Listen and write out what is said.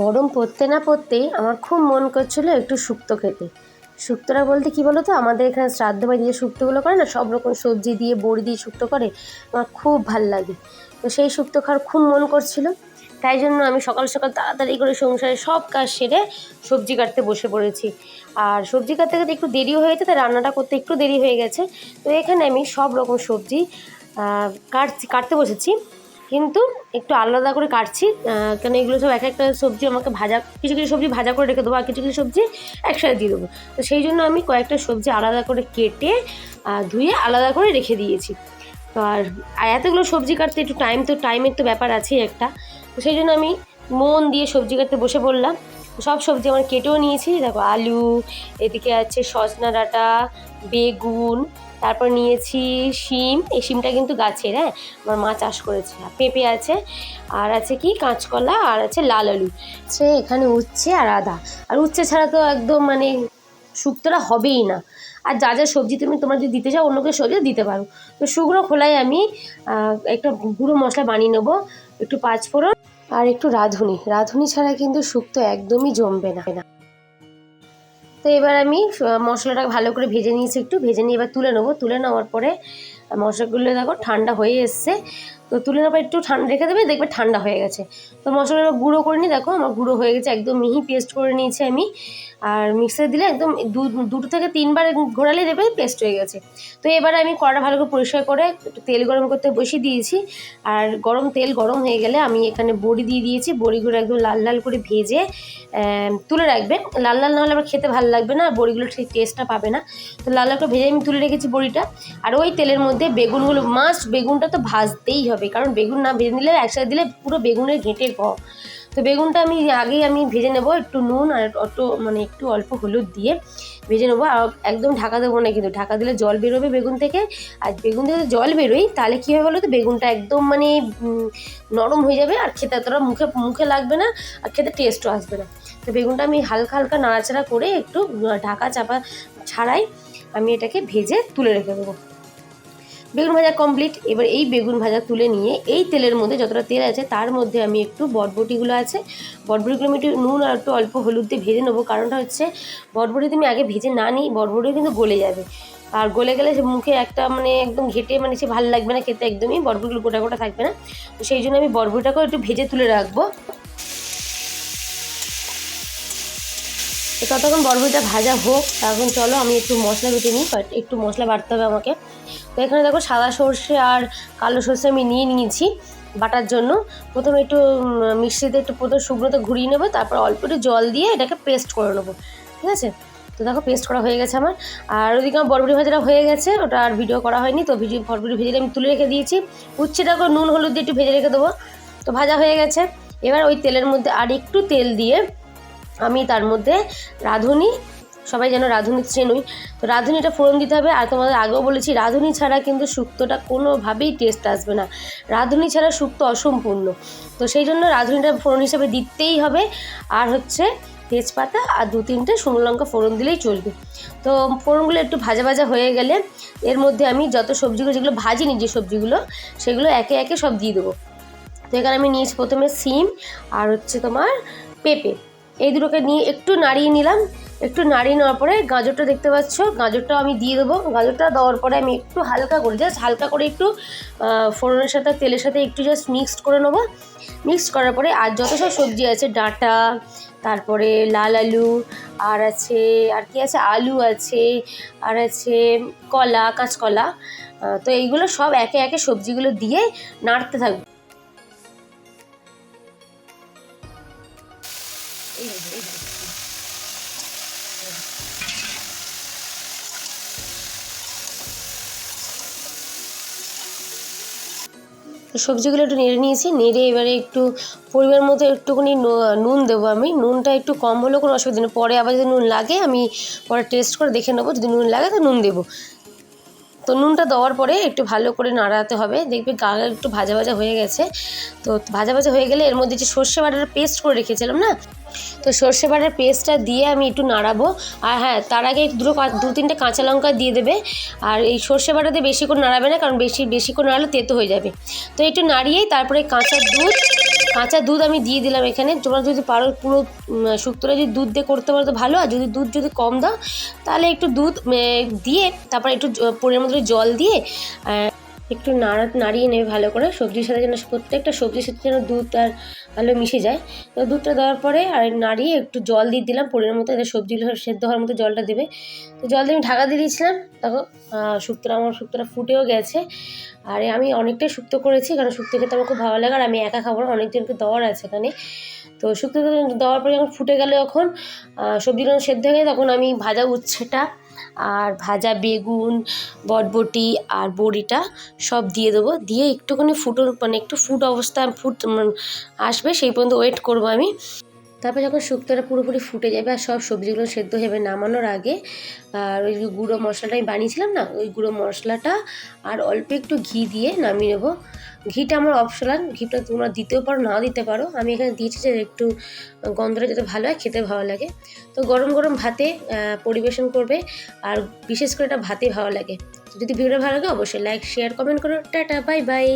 গরম পড়তে না পড়তেই আমার খুব মন করছিল একটু শুক্তো খেতে। শুক্তোটা বলতে কি বলো তো আমাদের এখানে শ্রাদ্ধ বাড়ি যে শুক্তোগুলো করে না, সব রকম সবজি দিয়ে, বড়ি দিয়ে শুক্তো করে, আমার খুব ভালো লাগে। তো সেই শুক্তো খাওয়ার খুব মন করছিল। তাই জন্য আমি সকাল সকাল তাড়াতাড়ি করে সংসারে সব কাজ সেরে সবজি কাটতে বসে পড়েছি। আর সবজি কাটতে কাটতে একটু দেরিও হয়েছে তাই রান্নাটা করতে একটু দেরি হয়ে গেছে। তো এখানে আমি সব রকম সবজি কাটছি, কাটতে বসেছি। কিন্তু একটু আলাদা করে কাটছি কেন এগুলো সব এক একটা সবজি আমাকে ভাজা, কিছু কিছু সবজি ভাজা করে রেখে দেবো আর কিছু কিছু সবজি একসাথে দিয়ে দেবো। তো সেই জন্য আমি কয়েকটা সবজি আলাদা করে কেটে ধুয়ে আলাদা করে রেখে দিয়েছি। তো আর আর এতগুলো সবজি কাটতে একটু টাইম তো টাইমের তো ব্যাপার আছেই একটা। তো সেই জন্য আমি মন দিয়ে সবজি কাটতে বসে পড়লাম। সব সবজি আমার কেটেও নিয়েছি, দেখো আলু, এদিকে আছে সজনা ডাঁটা, বেগুন তারপর নিয়েছি শিম। এই শিমটা কিন্তু গাছের হ্যাঁ? আমার মা চাষ করেছে। পেঁপে আছে, আর আছে কি? কাঁচকলা, আর আছে লাল আলু। সে এখানে উচ্ছে আর আদা। আর উচ্ছে ছাড়া তো একদম মানে শুক্তোটা হবেই না। আর যা যা সবজি তুমি তোমরা যদি দিতে চাও, অন্যকে সবজি দিতে পারো। তো শুকনো খোলায় আমি একটা গুঁড়ো মশলা বানিয়ে নেব। একটু পাঁচফোড়ন আর একটু রাঁধুনি। রাঁধুনি ছাড়া কিন্তু শুক্তো একদমই জমবে না। তো এবার আমি মশলাটা ভালো করে ভেজে নিয়েছি একটু। ভেজে নিয়ে এবার তুলে নেব। তুলে নেওয়ার পরে মশলাগুলো দেখো ঠান্ডা হয়ে এসছে। তো তুলে নেওয়ার পর একটু ঠান্ডা রেখে দেবে, দেখবে ঠান্ডা হয়ে গেছে। তো মশলাটা গুঁড়ো করে নিই দেখো আমার গুঁড়ো হয়ে গেছে, একদম মিহি পেস্ট করে নিয়েছি আমি। আর মিক্সারে দিলে একদম দুটো থেকে তিনবার ঘোরালে দেবে পেস্ট হয়ে গেছে। তো এবার আমি কড়াটা ভালো করে পরিষ্কার করে একটু তেল গরম করতে বসিয়ে দিয়েছি। আর গরম তেল গরম হয়ে গেলে আমি এখানে বড়ি দিয়ে দিয়েছি। বড়িগুলো একদম লাল লাল করে ভেজে তুলে রাখবেন। লাল লাল না হলে আবার খেতে ভালো লাগবে না আর বড়িগুলো ঠিক টেস্টটা পাবে না। তো লাল লাল করে ভেজে আমি তুলে রেখেছি বড়িটা। আর ওই তেলের মধ্যে বেগুনগুলো মাস্ট বেগুনটা তো ভাজতেই হবে। কারণ বেগুন না ভেজে নিলে একসাথে দিলে পুরো বেগুনের ঘেঁটে গ তো বেগুনটা আমি আগেই আমি ভেজে নেব, একটু নুন আর একটু মানে একটু অল্প হলুদ দিয়ে ভেজে নেব। আর একদম ঢাকা দেবো না কিন্তু, ঢাকা দিলে জল বেরোবে বেগুন থেকে। আর বেগুন থেকে জল বেরোই তাহলে কী হবে বলো তো বেগুনটা একদম মানে নরম হয়ে যাবে আর খেতে এতটা মুখে মুখে লাগবে না আর খেতে টেস্টও আসবে না। তো বেগুনটা আমি হালকা হালকা নাড়াচাড়া করে একটু ঢাকা চাপা ছাড়াই আমি এটাকে ভেজে তুলে রেখে দেবো। বেগুন ভাজা কমপ্লিট এবার এই বেগুন ভাজা তুলে নিয়ে এই তেলের মধ্যে যতটা তেল আছে তার মধ্যে আমি একটু বটবটিগুলো আছে। বটবটিগুলো আমি একটু নুন আর একটু অল্প হলুদ দিয়ে ভেজে নেব। কারণটা হচ্ছে বটবটি তুমি আগে ভেজে না নিই বটবটি কিন্তু গলে যাবে। আর গলে গেলে সে মুখে একটা মানে একদম ঘেটে মানে সে ভালো লাগবে না খেতে একদমই। বটবটিগুলো গোটা গোটা থাকবে না। তো সেই জন্য আমি বটবটিটাকেও একটু ভেজে তুলে রাখব। ততক্ষণ বরবটিটা ভাজা হোক তখন চলো আমি একটু মশলা বেটে নিই। বাট একটু মশলা বাড়তে হবে আমাকে। তো এখানে দেখো সাদা সর্ষে আর কালো সর্ষে আমি নিয়ে নিয়েছি বাটার জন্য। প্রথমে একটু মিক্সিতে একটু প্রথম শুকনোতে ঘুরিয়ে নেব, তারপর অল্প একটু জল দিয়ে এটাকে পেস্ট করে নেব, ঠিক আছে? তো দেখো পেস্ট করা হয়ে গেছে আমার। আর ওদিকে আমার বরবটি ভাজাটা হয়ে গেছে, ওটা আর ভিডিও করা হয়নি, তো ভিডিও বরবটি ভেজে আমি তুলে রেখে দিয়েছি। উচ্ছেটাকে নুন, হলুদ দিয়ে একটু ভেজে রেখে দেবো, তো ভাজা হয়ে গেছে। এবার ওই তেলের মধ্যে আর একটু তেল দিয়ে আমি তার মধ্যে রাঁধুনি সবাই যেন রাঁধুনি চেনই তো রাঁধুনিটা ফোড়ন দিতে হবে আর তোমাদের আগেও বলেছি, রাঁধুনি ছাড়া কিন্তু শুক্তোটা কোনোভাবেই টেস্ট আসবে না। রাঁধুনি ছাড়া শুক্তো অসম্পূর্ণ। তো সেই জন্য রাঁধুনিটা ফোড়ন হিসাবে দিতেই হবে। আর হচ্ছে তেজপাতা আর দু তিনটে শুকনো লঙ্কা ফোড়ন দিলেই চলবে। তো ফোড়নগুলো একটু ভাজা ভাজা হয়ে গেলে এর মধ্যে আমি যত সবজিগুলো, যেগুলো ভাজিনি যে সবজিগুলো, সেগুলো একে একে সব দিয়ে দেবো। তো এখানে আমি নিয়েছি প্রথমে সিম আর হচ্ছে তোমার পেঁপে। এই দুটোকে নিয়ে একটু নাড়িয়ে নিলাম। একটু নাড়িয়ে নেওয়ার পরে গাজরটা দেখতে পাচ্ছ। গাজরটা আমি দিয়ে দেবো। গাজরটা দেওয়ার পরে আমি একটু হালকা করে জাস্ট হালকা করে একটু ফোড়নের সাথে, তেলের সাথে একটু জাস্ট মিক্সড করে নেব। মিক্সড করার পরে আর যত সব সবজি আছে, ডাঁটা, তারপরে লাল আলু, আর আছে, আর কি আছে? আলু আছে, আর আছে কলা, কাঁচকলা তো এইগুলো সব একে একে সবজিগুলো দিয়ে নাড়তে থাকব। তো সবজিগুলো একটু নেড়ে নিয়েছি, নেড়ে এবারে একটু পরিমাণ মতো একটুখানি নুন দেবো আমি। নুনটা একটু কম হলেও কোনো অসুবিধা নেই। পরে আবার যদি নুন লাগে, আমি পরে টেস্ট করে দেখে নেব। যদি নুন লাগে, তো নুন দেবো। তো নুনটা দেওয়ার পরে একটু ভালো করে নাড়াতে হবে। দেখবে গা একটু ভাজা ভাজা হয়ে গেছে। তো ভাজা ভাজা হয়ে গেলে এর মধ্যে যে সর্ষে বাটার পেস্ট করে রেখেছিলাম না, তো সর্ষে বাটার পেস্টটা দিয়ে আমি একটু নাড়াবো। আর হ্যাঁ তার আগে দুটো দু তিনটে কাঁচা লঙ্কা দিয়ে দেবে। আর এই সর্ষে বাটাতে বেশি করে নাড়াবে না, কারণ বেশি বেশি করে নাড়ালে তেতো হয়ে যাবে। তো একটু নাড়িয়েই তারপরে কাঁচা দুধ কাঁচা দুধ আমি দিয়ে দিলাম এখানে। তোমরা যদি পারো পুরো শুক্তোটা যদি দুধ দিয়ে করতে পারো তো ভালো। আর যদি দুধ যদি কম দাও, তাহলে একটু দুধ দিয়ে তারপর একটু পরিমাণ মতো জল দিয়ে একটু নাড়া নাড়িয়ে নেবে ভালো করে, সবজির সাথে যেন প্রত্যেকটা সবজির সাথে যেন দুধ আর ভালো মিশে যায়। তো দুধটা দেওয়ার পরে আর নাড়িয়ে একটু জল দিয়ে দিলাম, পরিমাণ মতো এতে সবজিগুলো সেদ্ধ হওয়ার মতো জলটা দেবে। তো জল দিয়ে আমি ঢাকা দিয়ে দিয়েছিলাম, দেখো শুক্তোটা আমার শুক্তোটা ফুটেও গেছে। আর, আমি অনেকটাই শুক্তো করেছি, কারণ শুক্তো খেতে আমার খুব ভালো লাগে, আর আমি একা খাব না, অনেকজনকে দেওয়ার আছে এখানে। তো শুক্তো দেওয়ার পরে যখন ফুটে গেলে যখন সবজিগুলো সেদ্ধ হয়ে তখন আমি ভাজা উচ্ছেটা আর ভাজা বেগুন, বটবটি আর বড়িটা সব দিয়ে দেবো। দিয়ে একটুখানি ফুটো মানে একটু ফুট অবস্থা, ফুট আসবে সেই পর্যন্ত ওয়েট করব আমি। তারপর যখন শুক্তোটা পুরোপুরি ফুটে যাবে আর সব সবজিগুলো সেদ্ধ হবে নামানোর আগে, আর ওই গুঁড়ো মশলাটা আমি বানিয়েছিলাম না, ওই গুঁড়ো মশলাটা আর অল্প একটু ঘি দিয়ে নামিয়ে নেব। ঘিটা আমার অপশনাল ঘিটা তোমরা দিতেও পারো, নাও দিতে পারো। আমি এখানে দিয়েছি যে একটু গন্ধটা যাতে ভালো হয়, খেতে ভালো লাগে। তো গরম গরম ভাতে পরিবেশন করবে, আর বিশেষ করে এটা ভাতে ভালো লাগে। যদি ভিডিওটা ভালো লাগে, অবশ্যই লাইক শেয়ার কমেন্ট করো। Tata bye bye